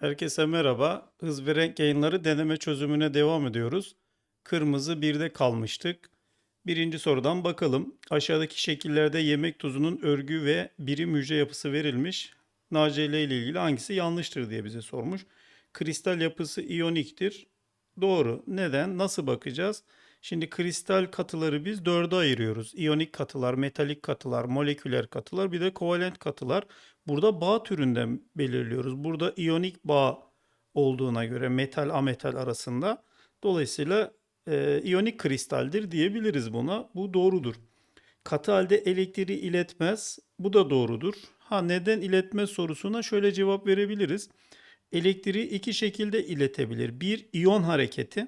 Herkese merhaba. Hız ve renk yayınları deneme çözümüne devam ediyoruz. Kırmızı birde kalmıştık. Birinci sorudan bakalım. Aşağıdaki şekillerde yemek tuzunun örgü ve birim hücre yapısı verilmiş. NaCl ile ilgili hangisi yanlıştır diye bize sormuş. Kristal yapısı iyoniktir. Doğru. Neden? Nasıl bakacağız? Şimdi kristal katıları biz dörde ayırıyoruz. İyonik katılar, metalik katılar, moleküler katılar, bir de kovalent katılar. Burada bağ türünden belirliyoruz. Burada iyonik bağ olduğuna göre metal ametal arasında. Dolayısıyla e, iyonik kristaldir diyebiliriz buna. Bu doğrudur. Katı halde elektriği iletmez. Bu da doğrudur. Ha neden iletmez sorusuna şöyle cevap verebiliriz. Elektriği iki şekilde iletebilir. Bir iyon hareketi.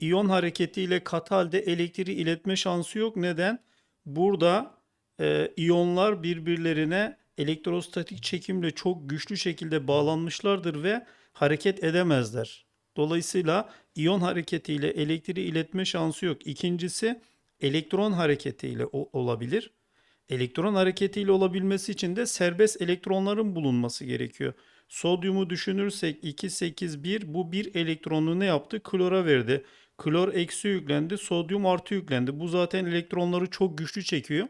İyon hareketiyle katı halde elektriği iletme şansı yok. Neden? Burada e, iyonlar birbirlerine elektrostatik çekimle çok güçlü şekilde bağlanmışlardır ve hareket edemezler. Dolayısıyla iyon hareketiyle elektriği iletme şansı yok. İkincisi elektron hareketiyle olabilir. Elektron hareketiyle olabilmesi için de serbest elektronların bulunması gerekiyor. Sodyumu düşünürsek 281 bu bir elektronu ne yaptı? Klora verdi. Klor eksi yüklendi, sodyum artı yüklendi. Bu zaten elektronları çok güçlü çekiyor.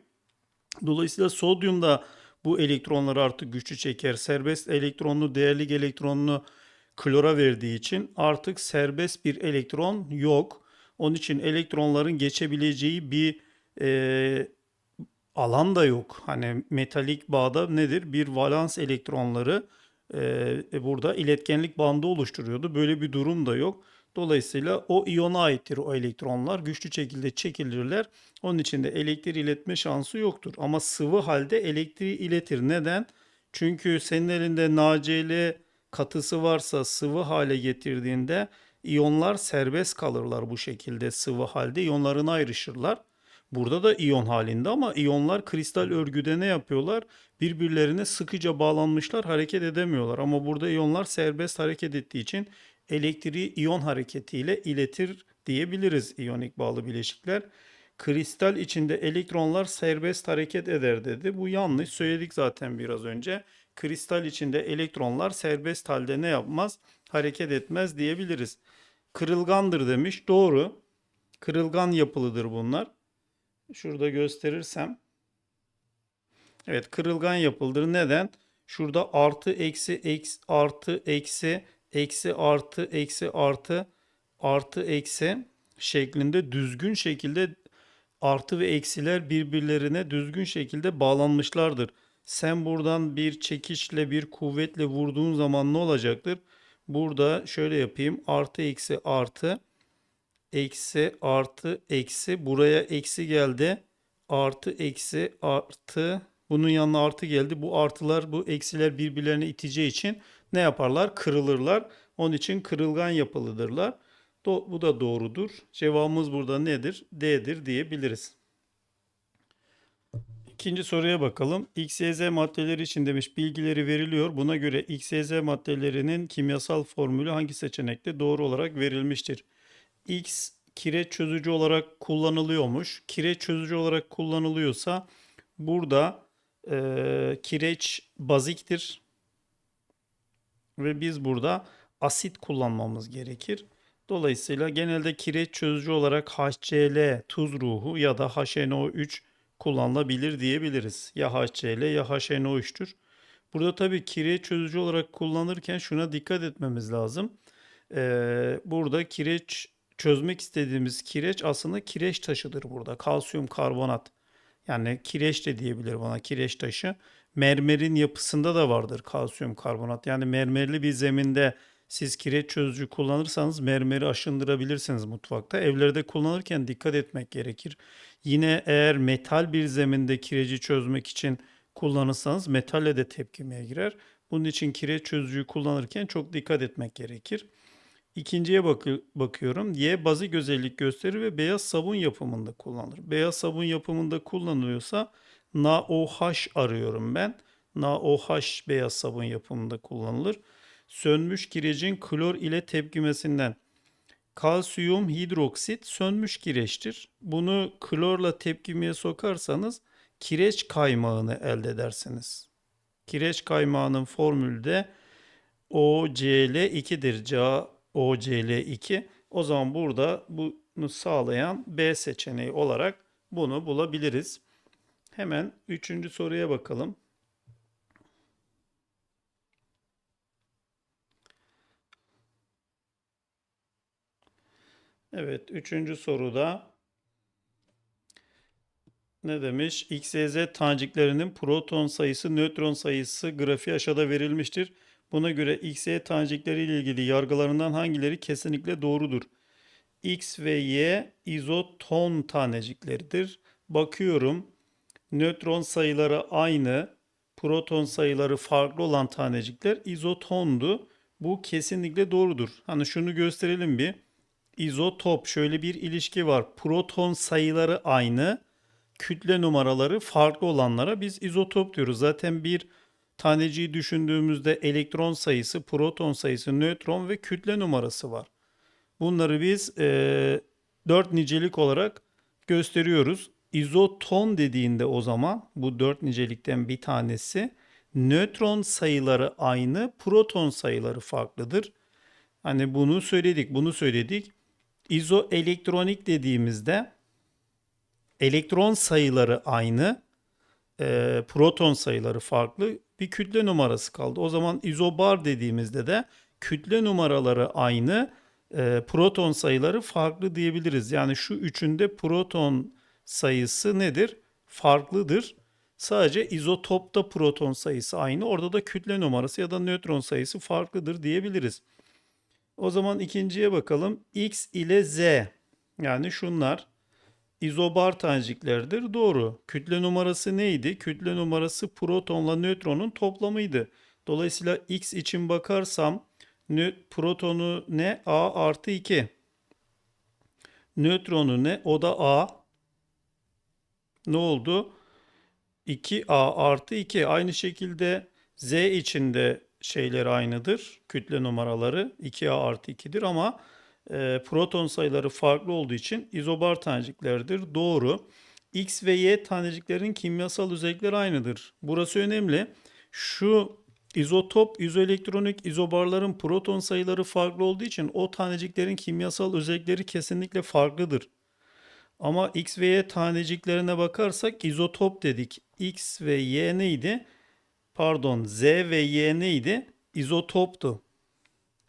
Dolayısıyla sodyum da bu elektronları artık güçlü çeker. Serbest elektronlu, değerlik elektronunu klora verdiği için artık serbest bir elektron yok. Onun için elektronların geçebileceği bir e, alan da yok. Hani metalik bağda nedir? Bir valans elektronları e, burada iletkenlik bandı oluşturuyordu. Böyle bir durum da yok. Dolayısıyla o iyona aittir o elektronlar. Güçlü şekilde çekilirler. Onun için de elektriği iletme şansı yoktur. Ama sıvı halde elektriği iletir. Neden? Çünkü senin elinde NaCl katısı varsa sıvı hale getirdiğinde iyonlar serbest kalırlar bu şekilde sıvı halde. İyonlarına ayrışırlar. Burada da iyon halinde ama iyonlar kristal örgüde ne yapıyorlar? Birbirlerine sıkıca bağlanmışlar, hareket edemiyorlar. Ama burada iyonlar serbest hareket ettiği için elektriği iyon hareketiyle iletir diyebiliriz iyonik bağlı bileşikler. Kristal içinde elektronlar serbest hareket eder dedi. Bu yanlış. Söyledik zaten biraz önce. Kristal içinde elektronlar serbest halde ne yapmaz? Hareket etmez diyebiliriz. Kırılgandır demiş. Doğru. Kırılgan yapılıdır bunlar. Şurada gösterirsem. Evet kırılgan yapıldır. Neden? Şurada artı eksi eksi artı eksi eksi artı eksi artı artı eksi şeklinde düzgün şekilde artı ve eksiler birbirlerine düzgün şekilde bağlanmışlardır. Sen buradan bir çekiçle bir kuvvetle vurduğun zaman ne olacaktır? Burada şöyle yapayım. Artı eksi artı eksi artı eksi buraya eksi geldi. Artı eksi artı bunun yanına artı geldi. Bu artılar bu eksiler birbirlerine iteceği için ne yaparlar? Kırılırlar. Onun için kırılgan yapılıdırlar. Do- bu da doğrudur. Cevabımız burada nedir? D'dir diyebiliriz. İkinci soruya bakalım. X, Y, Z maddeleri için demiş bilgileri veriliyor. Buna göre X, Y, Z maddelerinin kimyasal formülü hangi seçenekte doğru olarak verilmiştir? X kireç çözücü olarak kullanılıyormuş. Kireç çözücü olarak kullanılıyorsa burada e, kireç baziktir ve biz burada asit kullanmamız gerekir. Dolayısıyla genelde kireç çözücü olarak HCl tuz ruhu ya da HNO3 kullanılabilir diyebiliriz. Ya HCl ya HNO3'tür. Burada tabii kireç çözücü olarak kullanırken şuna dikkat etmemiz lazım. Ee, burada kireç çözmek istediğimiz kireç aslında kireç taşıdır burada. Kalsiyum karbonat. Yani kireç de diyebilir bana kireç taşı. Mermerin yapısında da vardır kalsiyum karbonat. Yani mermerli bir zeminde siz kireç çözücü kullanırsanız mermeri aşındırabilirsiniz mutfakta. Evlerde kullanırken dikkat etmek gerekir. Yine eğer metal bir zeminde kireci çözmek için kullanırsanız metalle de tepkimeye girer. Bunun için kireç çözücüyü kullanırken çok dikkat etmek gerekir. İkinciye bakı- bakıyorum. Y bazik özellik gösterir ve beyaz sabun yapımında kullanılır. Beyaz sabun yapımında kullanılıyorsa NaOH arıyorum ben. NaOH beyaz sabun yapımında kullanılır. Sönmüş kirecin klor ile tepkimesinden kalsiyum hidroksit sönmüş kireçtir. Bunu klorla tepkimeye sokarsanız kireç kaymağını elde edersiniz. Kireç kaymağının formülü de OCl2'dir. CaOCl2. O zaman burada bunu sağlayan B seçeneği olarak bunu bulabiliriz. Hemen üçüncü soruya bakalım. Evet, üçüncü soruda ne demiş? X, Y, Z taneciklerinin proton sayısı, nötron sayısı grafiği aşağıda verilmiştir. Buna göre X, Y tanecikleri ile ilgili yargılarından hangileri kesinlikle doğrudur? X ve Y izoton tanecikleridir. Bakıyorum. Nötron sayıları aynı, proton sayıları farklı olan tanecikler izotondu. Bu kesinlikle doğrudur. Hani şunu gösterelim bir. İzotop şöyle bir ilişki var. Proton sayıları aynı, kütle numaraları farklı olanlara biz izotop diyoruz. Zaten bir taneciği düşündüğümüzde elektron sayısı, proton sayısı, nötron ve kütle numarası var. Bunları biz e, 4 nicelik olarak gösteriyoruz. İzoton dediğinde o zaman bu 4 nicelikten bir tanesi nötron sayıları aynı, proton sayıları farklıdır. Hani bunu söyledik, bunu söyledik. İzoelektronik dediğimizde elektron sayıları aynı, e, proton sayıları farklı bir kütle numarası kaldı. O zaman izobar dediğimizde de kütle numaraları aynı, e, proton sayıları farklı diyebiliriz. Yani şu üçünde proton sayısı nedir? Farklıdır. Sadece izotopta proton sayısı aynı. Orada da kütle numarası ya da nötron sayısı farklıdır diyebiliriz. O zaman ikinciye bakalım. X ile Z yani şunlar izobar taneciklerdir. Doğru. Kütle numarası neydi? Kütle numarası protonla nötronun toplamıydı. Dolayısıyla X için bakarsam protonu ne? A artı 2. Nötronu ne? O da A. Ne oldu? 2A artı 2. Aynı şekilde Z için de şeyler aynıdır. Kütle numaraları 2A artı 2'dir ama e, proton sayıları farklı olduğu için izobar taneciklerdir. Doğru. X ve Y taneciklerin kimyasal özellikleri aynıdır. Burası önemli. Şu izotop, izoelektronik izobarların proton sayıları farklı olduğu için o taneciklerin kimyasal özellikleri kesinlikle farklıdır. Ama X ve Y taneciklerine bakarsak izotop dedik. X ve Y neydi? Pardon Z ve Y neydi? İzotoptu.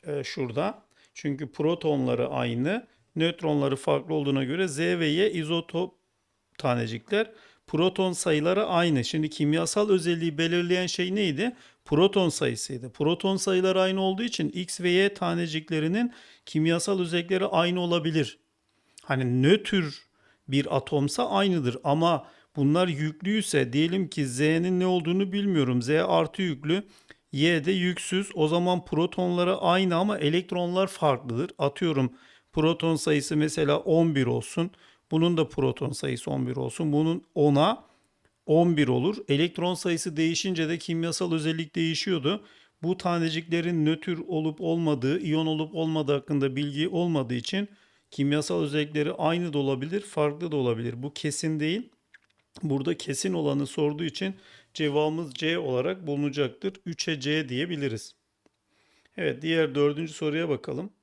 Ee, şurada. Çünkü protonları aynı. Nötronları farklı olduğuna göre Z ve Y izotop tanecikler. Proton sayıları aynı. Şimdi kimyasal özelliği belirleyen şey neydi? Proton sayısıydı. Proton sayıları aynı olduğu için X ve Y taneciklerinin kimyasal özellikleri aynı olabilir. Hani nötr bir atomsa aynıdır ama bunlar yüklüyse diyelim ki Z'nin ne olduğunu bilmiyorum. Z artı yüklü, Y de yüksüz. O zaman protonları aynı ama elektronlar farklıdır. Atıyorum proton sayısı mesela 11 olsun. Bunun da proton sayısı 11 olsun. Bunun 10'a 11 olur. Elektron sayısı değişince de kimyasal özellik değişiyordu. Bu taneciklerin nötr olup olmadığı, iyon olup olmadığı hakkında bilgi olmadığı için kimyasal özellikleri aynı da olabilir, farklı da olabilir. Bu kesin değil. Burada kesin olanı sorduğu için cevabımız C olarak bulunacaktır. 3'e C diyebiliriz. Evet diğer dördüncü soruya bakalım.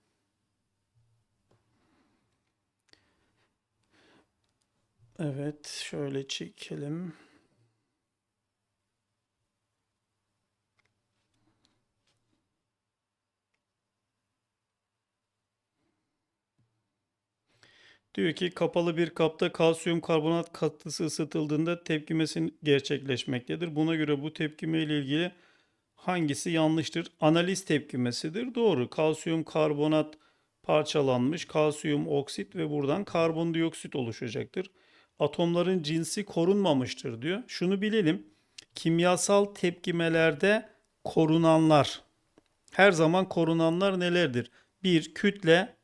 Evet şöyle çekelim. Diyor ki kapalı bir kapta kalsiyum karbonat katısı ısıtıldığında tepkimesi gerçekleşmektedir. Buna göre bu tepkime ile ilgili hangisi yanlıştır? Analiz tepkimesidir. Doğru. Kalsiyum karbonat parçalanmış, kalsiyum oksit ve buradan karbondioksit oluşacaktır. Atomların cinsi korunmamıştır diyor. Şunu bilelim. Kimyasal tepkimelerde korunanlar her zaman korunanlar nelerdir? Bir kütle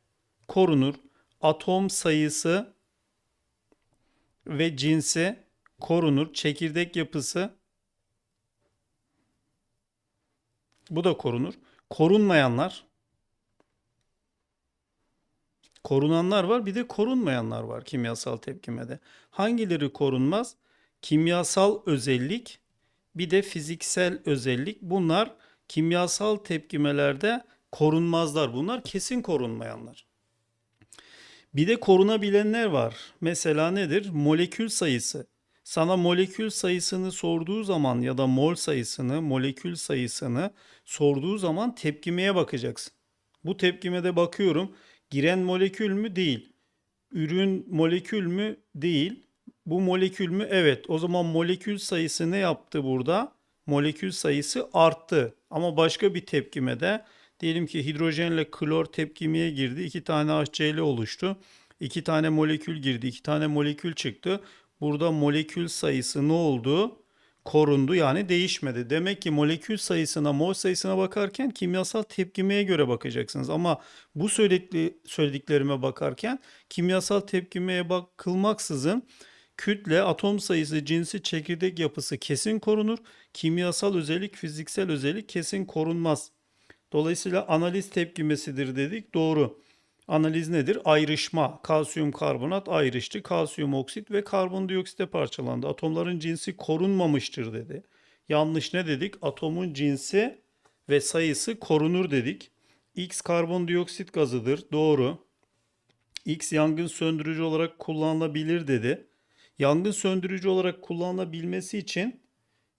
korunur atom sayısı ve cinsi korunur. Çekirdek yapısı bu da korunur. Korunmayanlar korunanlar var bir de korunmayanlar var kimyasal tepkimede. Hangileri korunmaz? Kimyasal özellik bir de fiziksel özellik. Bunlar kimyasal tepkimelerde korunmazlar. Bunlar kesin korunmayanlar. Bir de korunabilenler var. Mesela nedir? Molekül sayısı. Sana molekül sayısını sorduğu zaman ya da mol sayısını, molekül sayısını sorduğu zaman tepkimeye bakacaksın. Bu tepkimede bakıyorum. Giren molekül mü? Değil. Ürün molekül mü? Değil. Bu molekül mü? Evet. O zaman molekül sayısı ne yaptı burada? Molekül sayısı arttı. Ama başka bir tepkimede diyelim ki hidrojenle klor tepkimeye girdi. iki tane HCl oluştu. İki tane molekül girdi. iki tane molekül çıktı. Burada molekül sayısı ne oldu? Korundu yani değişmedi. Demek ki molekül sayısına, mol sayısına bakarken kimyasal tepkimeye göre bakacaksınız. Ama bu söylediklerime bakarken kimyasal tepkimeye bakılmaksızın kütle, atom sayısı, cinsi, çekirdek yapısı kesin korunur. Kimyasal özellik, fiziksel özellik kesin korunmaz. Dolayısıyla analiz tepkimesidir dedik. Doğru. Analiz nedir? Ayrışma. Kalsiyum karbonat ayrıştı. Kalsiyum oksit ve karbondioksite parçalandı. Atomların cinsi korunmamıştır dedi. Yanlış ne dedik? Atomun cinsi ve sayısı korunur dedik. X karbondioksit gazıdır. Doğru. X yangın söndürücü olarak kullanılabilir dedi. Yangın söndürücü olarak kullanılabilmesi için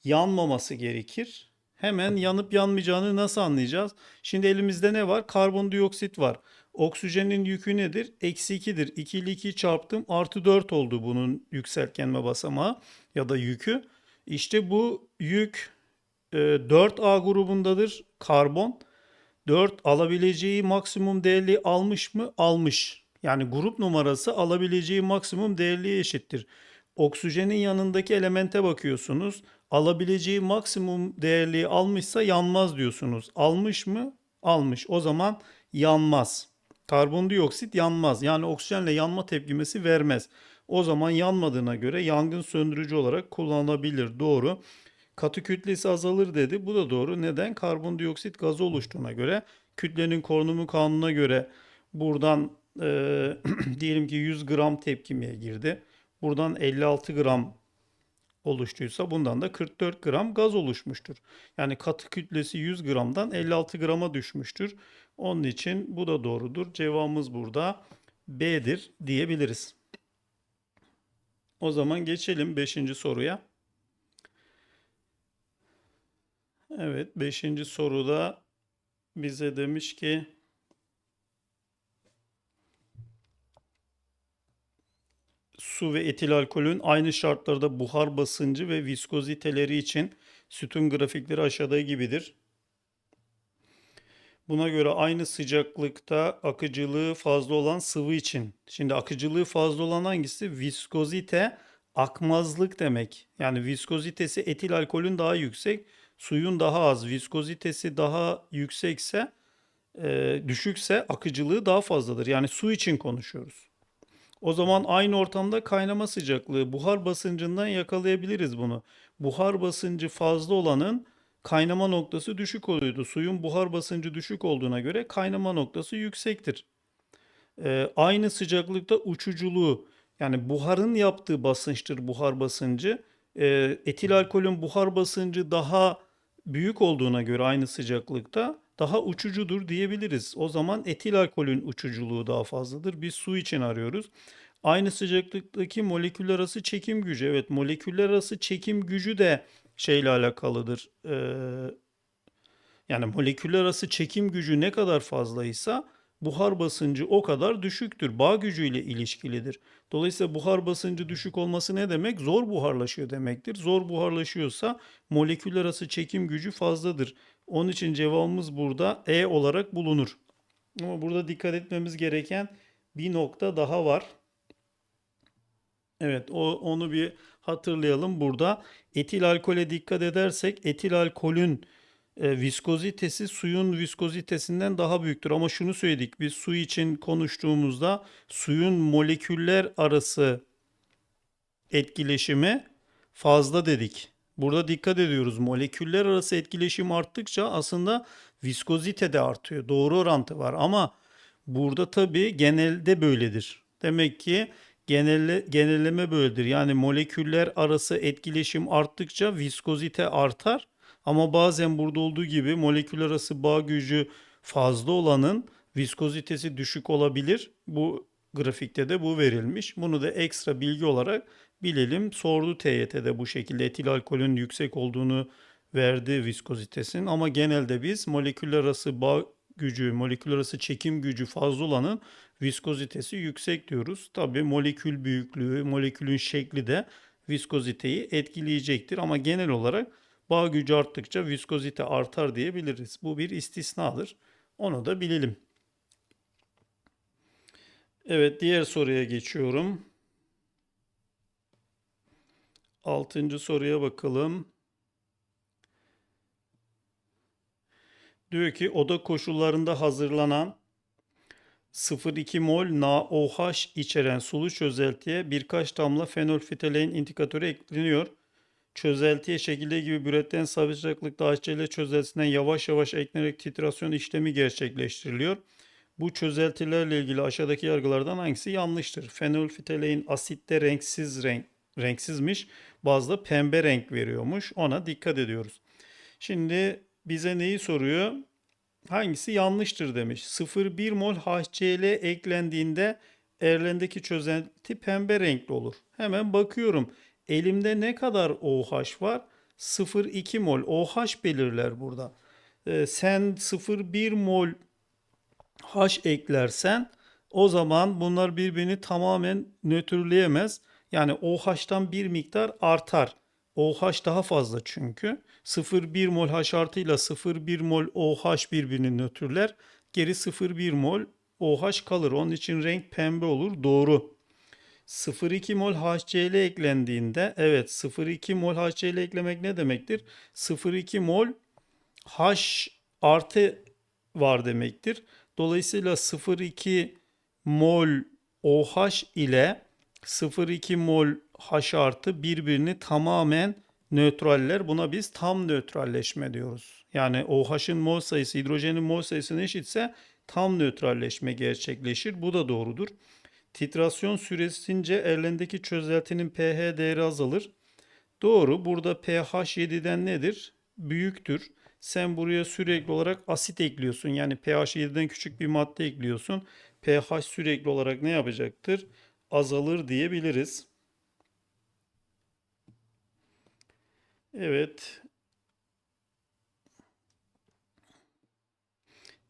yanmaması gerekir. Hemen yanıp yanmayacağını nasıl anlayacağız? Şimdi elimizde ne var? Karbondioksit var. Oksijenin yükü nedir? Eksi 2'dir. 2 ile 2'yi çarptım. Artı 4 oldu bunun yükseltgenme basamağı ya da yükü. İşte bu yük e, 4A grubundadır. Karbon. 4 alabileceği maksimum değerli almış mı? Almış. Yani grup numarası alabileceği maksimum değerliye eşittir. Oksijenin yanındaki elemente bakıyorsunuz. Alabileceği maksimum değerliği almışsa yanmaz diyorsunuz. Almış mı? Almış. O zaman yanmaz. Karbondioksit yanmaz. Yani oksijenle yanma tepkimesi vermez. O zaman yanmadığına göre yangın söndürücü olarak kullanılabilir. Doğru. Katı kütlesi azalır dedi. Bu da doğru. Neden? Karbondioksit gazı oluştuğuna göre kütlenin korunumu kanununa göre buradan e, diyelim ki 100 gram tepkimeye girdi. Buradan 56 gram oluştuysa bundan da 44 gram gaz oluşmuştur. Yani katı kütlesi 100 gramdan 56 grama düşmüştür. Onun için bu da doğrudur. Cevabımız burada B'dir diyebiliriz. O zaman geçelim 5. soruya. Evet 5. soruda bize demiş ki su ve etil alkolün aynı şartlarda buhar basıncı ve viskoziteleri için sütun grafikleri aşağıda gibidir. Buna göre aynı sıcaklıkta akıcılığı fazla olan sıvı için. Şimdi akıcılığı fazla olan hangisi? Viskozite akmazlık demek. Yani viskozitesi etil alkolün daha yüksek, suyun daha az. Viskozitesi daha yüksekse, e, düşükse akıcılığı daha fazladır. Yani su için konuşuyoruz. O zaman aynı ortamda kaynama sıcaklığı, buhar basıncından yakalayabiliriz bunu. Buhar basıncı fazla olanın kaynama noktası düşük oluyordu. Suyun buhar basıncı düşük olduğuna göre kaynama noktası yüksektir. Ee, aynı sıcaklıkta uçuculuğu yani buharın yaptığı basınçtır buhar basıncı. Ee, etil alkolün buhar basıncı daha büyük olduğuna göre aynı sıcaklıkta daha uçucudur diyebiliriz. O zaman etil alkolün uçuculuğu daha fazladır. Biz su için arıyoruz. Aynı sıcaklıktaki moleküller arası çekim gücü. Evet moleküller arası çekim gücü de şeyle alakalıdır. Ee, yani moleküller arası çekim gücü ne kadar fazlaysa buhar basıncı o kadar düşüktür. Bağ gücüyle ilişkilidir. Dolayısıyla buhar basıncı düşük olması ne demek? Zor buharlaşıyor demektir. Zor buharlaşıyorsa moleküller arası çekim gücü fazladır. Onun için cevabımız burada E olarak bulunur. Ama burada dikkat etmemiz gereken bir nokta daha var. Evet, o, onu bir hatırlayalım burada. Etil alkole dikkat edersek etil alkolün e, viskozitesi suyun viskozitesinden daha büyüktür. Ama şunu söyledik biz su için konuştuğumuzda suyun moleküller arası etkileşimi fazla dedik. Burada dikkat ediyoruz. Moleküller arası etkileşim arttıkça aslında viskozite de artıyor. Doğru orantı var ama burada tabii genelde böyledir. Demek ki genelle, genelleme böyledir. Yani moleküller arası etkileşim arttıkça viskozite artar. Ama bazen burada olduğu gibi moleküller arası bağ gücü fazla olanın viskozitesi düşük olabilir. Bu grafikte de bu verilmiş. Bunu da ekstra bilgi olarak bilelim. Sordu TYT'de bu şekilde etil alkolün yüksek olduğunu verdi viskozitesinin ama genelde biz moleküller arası bağ gücü, moleküller arası çekim gücü fazla olanın viskozitesi yüksek diyoruz. Tabii molekül büyüklüğü, molekülün şekli de viskoziteyi etkileyecektir ama genel olarak bağ gücü arttıkça viskozite artar diyebiliriz. Bu bir istisnadır. Onu da bilelim. Evet, diğer soruya geçiyorum. Altıncı soruya bakalım. Diyor ki oda koşullarında hazırlanan 0,2 mol NaOH içeren sulu çözeltiye birkaç damla fenolfitalein indikatörü ekleniyor. Çözeltiye şekilde gibi büreten sabit sıcaklıkta HCl çözeltisinden yavaş yavaş eklenerek titrasyon işlemi gerçekleştiriliyor. Bu çözeltilerle ilgili aşağıdaki yargılardan hangisi yanlıştır? Fenolfitalein asitte renksiz renk renksizmiş. Bazıda pembe renk veriyormuş. Ona dikkat ediyoruz. Şimdi bize neyi soruyor? Hangisi yanlıştır demiş. 0,1 mol HCl eklendiğinde erlendeki çözelti pembe renkli olur. Hemen bakıyorum. Elimde ne kadar OH var? 0,2 mol OH belirler burada. Ee, sen 0,1 mol H eklersen o zaman bunlar birbirini tamamen nötrleyemez. Yani OH'tan bir miktar artar. OH daha fazla çünkü. 0,1 mol H artıyla 0,1 mol OH birbirini nötrler. Geri 0,1 mol OH kalır. Onun için renk pembe olur. Doğru. 0,2 mol HCl eklendiğinde evet 0,2 mol HCl eklemek ne demektir? 0,2 mol H artı var demektir. Dolayısıyla 0,2 mol OH ile 0,2 mol H artı birbirini tamamen nötraller. Buna biz tam nötralleşme diyoruz. Yani OH'ın mol sayısı hidrojenin mol sayısına eşitse tam nötralleşme gerçekleşir. Bu da doğrudur. Titrasyon süresince erlendeki çözeltinin pH değeri azalır. Doğru. Burada pH 7'den nedir? Büyüktür. Sen buraya sürekli olarak asit ekliyorsun. Yani pH 7'den küçük bir madde ekliyorsun. pH sürekli olarak ne yapacaktır? Azalır diyebiliriz. Evet.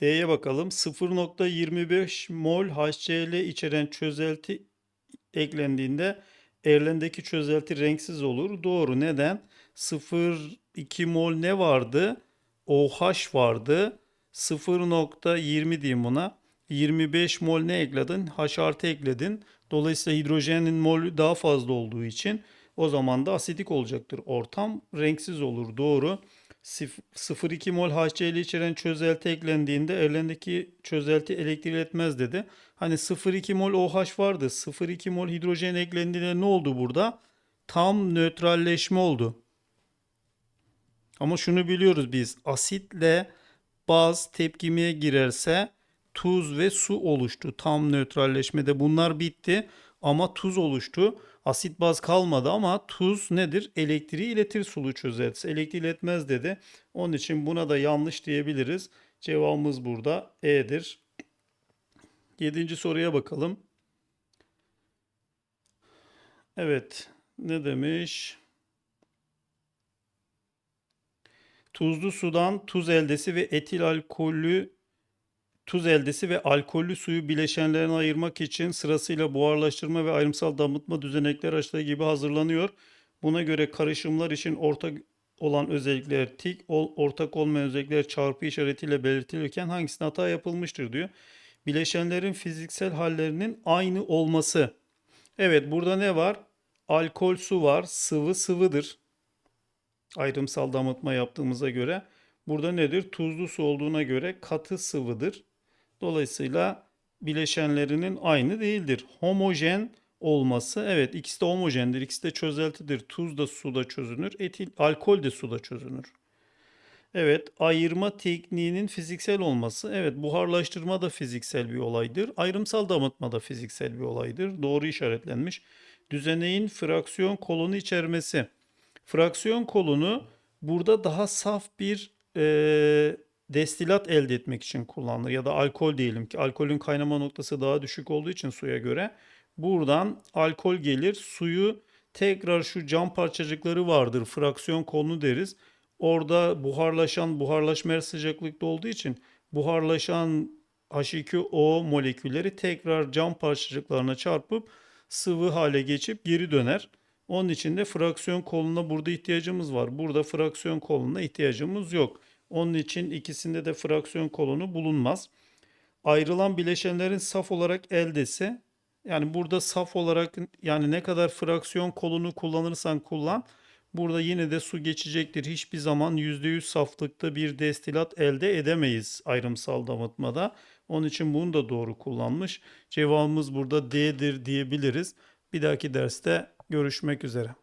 D'ye bakalım. 0.25 mol HCl içeren çözelti eklendiğinde erlendeki çözelti renksiz olur. Doğru. Neden? 0.2 mol ne vardı? OH vardı. 0.20 diyeyim buna. 25 mol ne ekledin? H artı ekledin. Dolayısıyla hidrojenin molü daha fazla olduğu için o zaman da asidik olacaktır. Ortam renksiz olur. Doğru. 0,2 mol HCl içeren çözelti eklendiğinde elindeki çözelti elektrik iletmez dedi. Hani 0,2 mol OH vardı. 0,2 mol hidrojen eklendiğinde ne oldu burada? Tam nötralleşme oldu. Ama şunu biliyoruz biz. Asitle baz tepkimeye girerse tuz ve su oluştu. Tam nötralleşmede bunlar bitti ama tuz oluştu. Asit baz kalmadı ama tuz nedir? Elektriği iletir sulu çözeltisi. Elektriği iletmez dedi. Onun için buna da yanlış diyebiliriz. Cevabımız burada E'dir. Yedinci soruya bakalım. Evet. Ne demiş? Tuzlu sudan tuz eldesi ve etil alkollü tuz eldesi ve alkollü suyu bileşenlerine ayırmak için sırasıyla buharlaştırma ve ayrımsal damıtma düzenekleri aşağıda gibi hazırlanıyor. Buna göre karışımlar için ortak olan özellikler tik, ortak olmayan özellikler çarpı işaretiyle belirtilirken hangisine hata yapılmıştır diyor. Bileşenlerin fiziksel hallerinin aynı olması. Evet burada ne var? Alkol su var. Sıvı sıvıdır. Ayrımsal damıtma yaptığımıza göre. Burada nedir? Tuzlu su olduğuna göre katı sıvıdır. Dolayısıyla bileşenlerinin aynı değildir. Homojen olması evet ikisi de homojendir. ikisi de çözeltidir. Tuz da suda çözünür. Etil alkol de suda çözünür. Evet, ayırma tekniğinin fiziksel olması. Evet, buharlaştırma da fiziksel bir olaydır. Ayrımsal damıtma da fiziksel bir olaydır. Doğru işaretlenmiş. Düzeneğin fraksiyon kolonu içermesi. Fraksiyon kolonu burada daha saf bir eee, destilat elde etmek için kullanılır. Ya da alkol diyelim ki alkolün kaynama noktası daha düşük olduğu için suya göre. Buradan alkol gelir. Suyu tekrar şu cam parçacıkları vardır. Fraksiyon kolonu deriz. Orada buharlaşan, buharlaşma her sıcaklıkta olduğu için buharlaşan H2O molekülleri tekrar cam parçacıklarına çarpıp sıvı hale geçip geri döner. Onun için de fraksiyon koluna burada ihtiyacımız var. Burada fraksiyon koluna ihtiyacımız yok. Onun için ikisinde de fraksiyon kolonu bulunmaz. Ayrılan bileşenlerin saf olarak eldesi yani burada saf olarak yani ne kadar fraksiyon kolunu kullanırsan kullan burada yine de su geçecektir. Hiçbir zaman %100 saflıkta bir destilat elde edemeyiz ayrımsal damıtmada. Onun için bunu da doğru kullanmış. Cevabımız burada D'dir diyebiliriz. Bir dahaki derste görüşmek üzere.